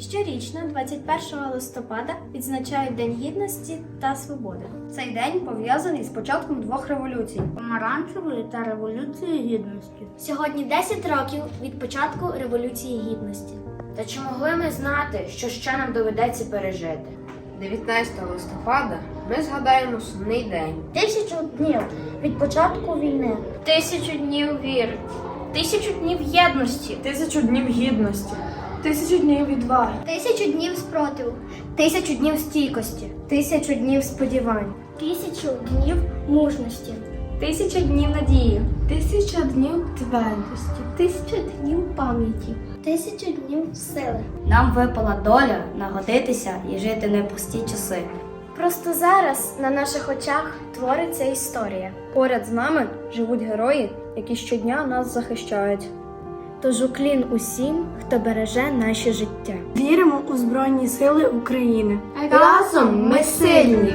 Щорічно, 21 листопада, відзначають День гідності та свободи. Цей день пов'язаний з початком двох революцій. Помаранчевої та революції гідності. Сьогодні 10 років від початку Революції Гідності. Та чи могли ми знати, що ще нам доведеться пережити? 19 листопада ми згадаємо сумний день. Тисячу днів від початку війни. Тисячу днів віри, тисячу днів єдності. Тисячу днів гідності, тисячу днів відваги, Тисячу днів спротиву, тисячу днів стійкості, тисячу днів сподівань, тисячу днів мужності, Тисяча днів надії. тисяча днів твердості. тисячу днів пам'яті, тисячу днів сили. Нам випала доля нагодитися і жити не пусті часи. Просто зараз на наших очах твориться історія. Поряд з нами живуть герої, які щодня нас захищають. Тож уклін усім, хто береже наше життя. Віримо у Збройні Сили України. Разом ми сильні!